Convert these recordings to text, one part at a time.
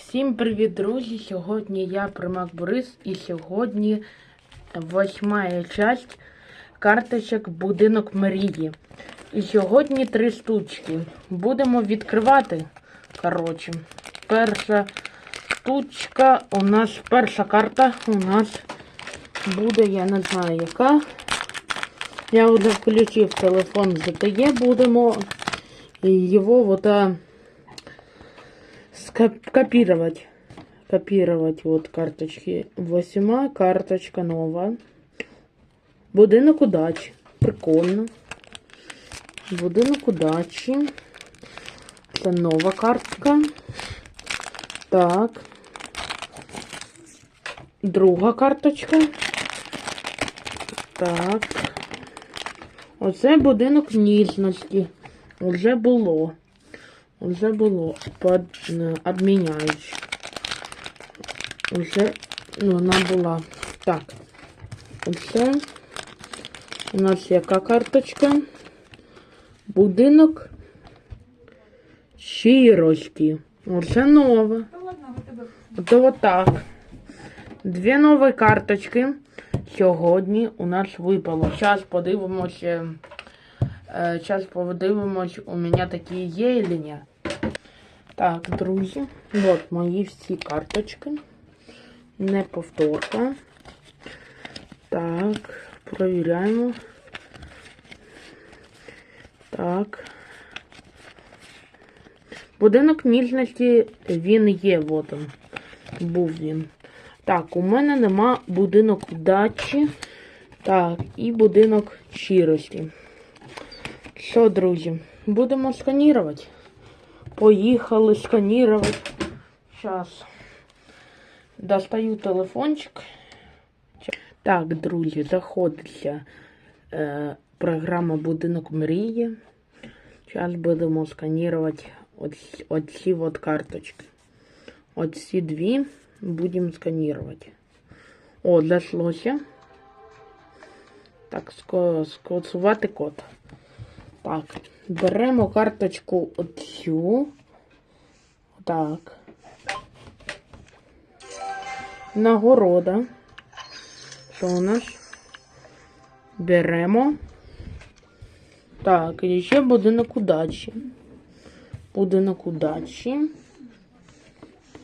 Всім привіт, друзі! Сьогодні я Примак Борис і сьогодні восьма часть карточок Будинок Мрії. І сьогодні три штучки. Будемо відкривати. Коротше, перша штучка у нас, перша карта у нас буде, я не знаю яка. Я вже включив телефон ZTE, будемо його вот а, скоп- копировать. Копировать вот карточки. Восьма карточка нова. Будинок удачі. Прикольно. Будинок удачі. Це нова картка. Так. Друга карточка. Так. Оце будинок ніжності. Уже було. Уже було. Под, е, обміняють. Уже ну, вона була. Так. Оце. У нас яка карточка? Будинок щирості. Оце нова. То вот. Дві нові карточки сьогодні у нас випало. Зараз подивимося. Зараз подивимось, у мене такі є чи ні. Так, друзі. Вот мої всі карточки. Не повторка. Так, провіряємо. Так. Будинок ніжності він є, вот он. Був він. Так, у мене нема будинок удачі. Так, і будинок щирості. Що, друзі, будемо сканірувати. Поїхали сканірувати. Зараз. Достаю телефончик. Так, друзі, заходиться е, програма Будинок мрії. Зараз будемо сканувати оці, оці от карточки. Оці дві будемо сканувати. О, дошлося. Так, скоцувати код. Так, беремо карточку оцю. Так. Нагорода. Що у нас? Беремо. Так, і ще будинок удачі. Будинок удачі.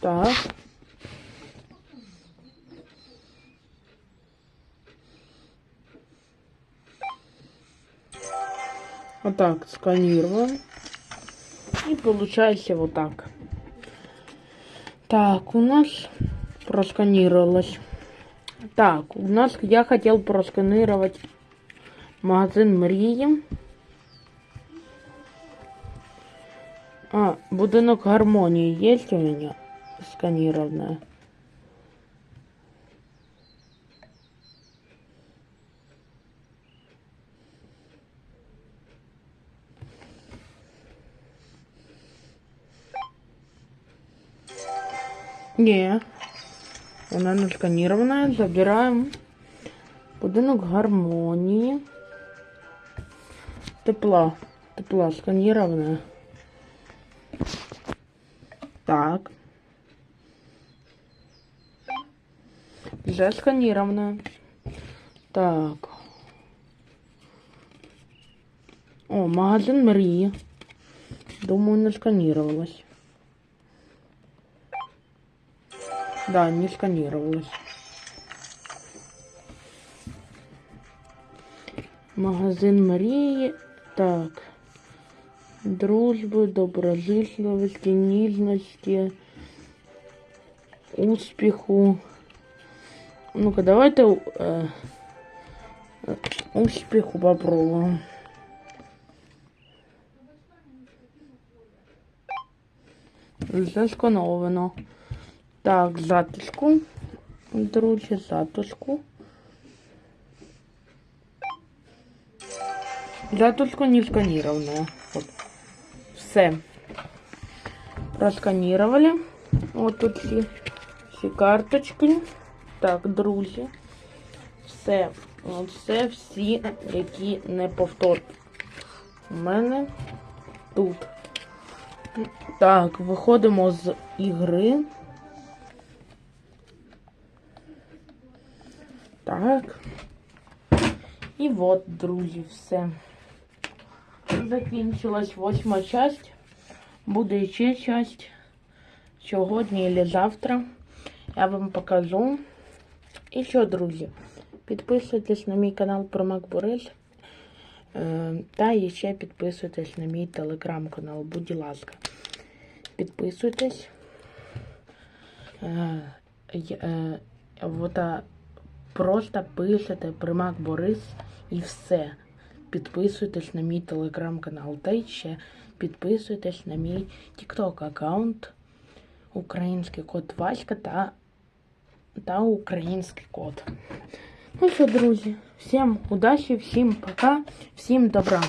Так. Вот так сканируем. И получается вот так. Так, у нас просканировалось. Так, у нас я хотел просканировать магазин Мрії. А, будинок гармонии есть у меня сканированная? Не. Вона не сканирована. Забираємо. Будинок гармонії. Тепла. Тепла сканирована. Так. Вже сканировано. Так. О, магазин Мрії. Думаю, не сканировалось. Да, не сканировалось. Магазин Марії. Так. Дружби, доброзичливості, ніжності, успіху. Ну-ка, давайте е, успіху попробуємо. Заскановано. Так, затишку. Друзі, затишку. Затушку не сканированная. Вот. Все. Просканировали. Вот тут всі, всі карточки. Так, друзі. Все. Це всі, які не повторні. У мене тут. Так, виходимо з ігри. Так. І от, друзі, все. Закінчилась восьма часть. Буде ще часть сьогодні або завтра. Я вам покажу. І що, друзі, підписуйтесь на мій канал про Макборис. Е, Та ще підписуйтесь на мій телеграм-канал, будь ласка. Підписуйтесь. Е, е, вот, а, просто пишете Примак Борис і все. Підписуйтесь на мій телеграм-канал. Та ще підписуйтесь на мій тікток аккаунт Український код Васька та, та український код. Ну що, друзі, всім удачі, всім пока, всім добра.